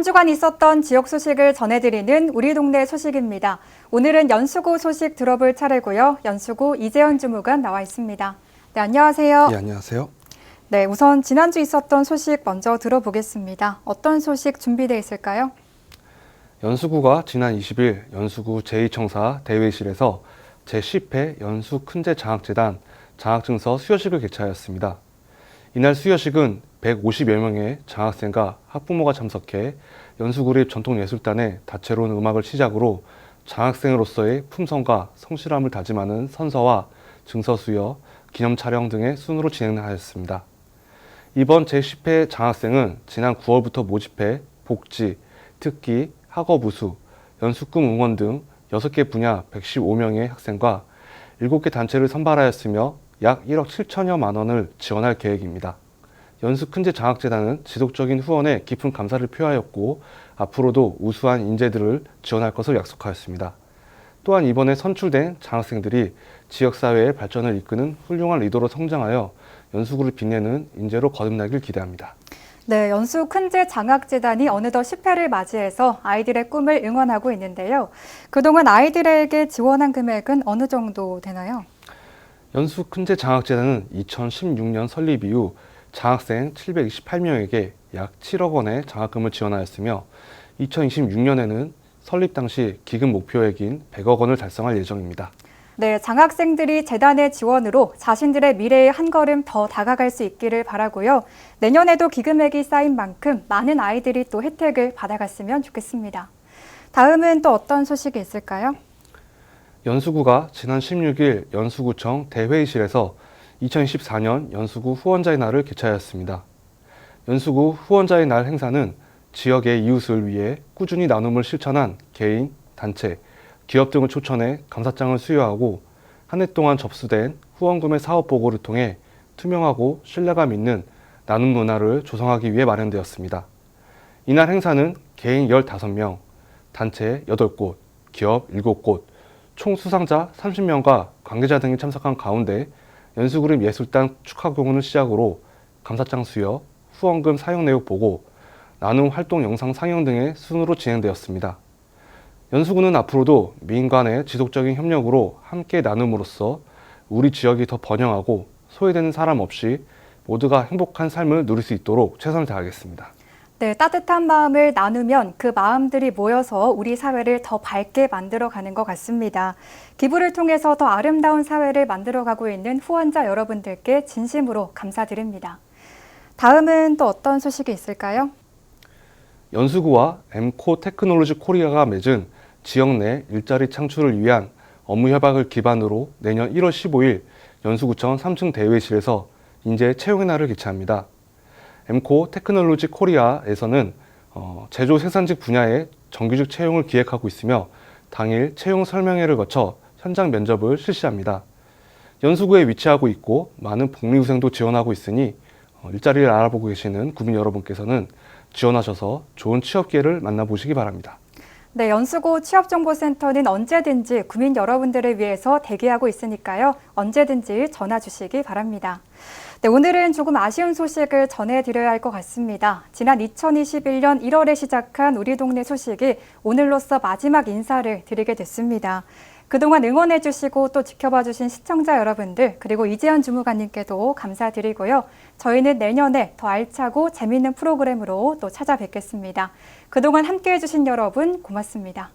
한 주간 있었던 지역 소식을 전해드리는 우리 동네 소식입니다. 오늘은 연수구 소식 들어볼 차례고요. 연수구 이재현 주무관 나와 있습니다. 네, 안녕하세요. 예, 안녕하세요. 네, 우선 지난주 있었던 소식 먼저 들어보겠습니다. 어떤 소식 준비되어 있을까요? 연수구가 지난 20일 연수구 제2청사 대회실에서 제10회 연수 큰제 장학재단 장학증서 수여식을 개최하였습니다. 이날 수여식은 150여 명의 장학생과 학부모가 참석해 연수구립 전통예술단의 다채로운 음악을 시작으로 장학생으로서의 품성과 성실함을 다짐하는 선서와 증서 수여, 기념 촬영 등의 순으로 진행하였습니다. 이번 제10회 장학생은 지난 9월부터 모집해 복지, 특기, 학업 우수, 연수금 응원 등 6개 분야 115명의 학생과 7개 단체를 선발하였으며 약 1억 7천여만 원을 지원할 계획입니다. 연수큰제 장학재단은 지속적인 후원에 깊은 감사를 표하였고 앞으로도 우수한 인재들을 지원할 것을 약속하였습니다. 또한 이번에 선출된 장학생들이 지역사회의 발전을 이끄는 훌륭한 리더로 성장하여 연수구를 빛내는 인재로 거듭나길 기대합니다. 네, 연수 큰제 장학재단이 어느덧 10회를 맞이해서 아이들의 꿈을 응원하고 있는데요. 그동안 아이들에게 지원한 금액은 어느 정도 되나요? 연수 큰제 장학재단은 2016년 설립 이후 장학생 728명에게 약 7억 원의 장학금을 지원하였으며 2026년에는 설립 당시 기금 목표액인 100억 원을 달성할 예정입니다. 네, 장학생들이 재단의 지원으로 자신들의 미래에 한 걸음 더 다가갈 수 있기를 바라고요. 내년에도 기금액이 쌓인 만큼 많은 아이들이 또 혜택을 받아갔으면 좋겠습니다. 다음은 또 어떤 소식이 있을까요? 연수구가 지난 16일 연수구청 대회의실에서 2024년 연수구 후원자의 날을 개최하였습니다. 연수구 후원자의 날 행사는 지역의 이웃을 위해 꾸준히 나눔을 실천한 개인, 단체, 기업 등을 초청해 감사장을 수여하고 한 해 동안 접수된 후원금의 사업 보고를 통해 투명하고 신뢰감 있는 나눔 문화를 조성하기 위해 마련되었습니다. 이날 행사는 개인 15명, 단체 8곳, 기업 7곳, 총 수상자 30명과 관계자 등이 참석한 가운데 연수그룹 예술단 축하 공연을 시작으로 감사장 수여, 후원금 사용 내역 보고, 나눔 활동 영상 상영 등의 순으로 진행되었습니다. 연수구는 앞으로도 미인 간의 지속적인 협력으로 함께 나눔으로써 우리 지역이 더 번영하고 소외되는 사람 없이 모두가 행복한 삶을 누릴 수 있도록 최선을 다하겠습니다. 네, 따뜻한 마음을 나누면 그 마음들이 모여서 우리 사회를 더 밝게 만들어가는 것 같습니다. 기부를 통해서 더 아름다운 사회를 만들어가고 있는 후원자 여러분들께 진심으로 감사드립니다. 다음은 또 어떤 소식이 있을까요? 연수구와 엠코 테크놀로지 코리아가 맺은 지역 내 일자리 창출을 위한 업무 협약을 기반으로 내년 1월 15일 연수구청 3층 대회실에서 인재 채용의 날을 개최합니다. 엠코 테크놀로지 코리아에서는 어, 제조 생산직 분야의 정규직 채용을 기획하고 있으며 당일 채용 설명회를 거쳐 현장 면접을 실시합니다. 연수구에 위치하고 있고 많은 복리후생도 지원하고 있으니 어, 일자리를 알아보고 계시는 구민 여러분께서는 지원하셔서 좋은 취업 기회를 만나보시기 바랍니다. 네, 연수구 취업정보센터는 언제든지 구민 여러분들을 위해서 대기하고 있으니까요. 언제든지 전화 주시기 바랍니다. 네, 오늘은 조금 아쉬운 소식을 전해드려야 할 것 같습니다. 지난 2021년 1월에 시작한 우리 동네 소식이 오늘로써 마지막 인사를 드리게 됐습니다. 그동안 응원해주시고 또 지켜봐주신 시청자 여러분들, 그리고 이재현 주무관님께도 감사드리고요. 저희는 내년에 더 알차고 재미있는 프로그램으로 또 찾아뵙겠습니다. 그동안 함께 해주신 여러분 고맙습니다.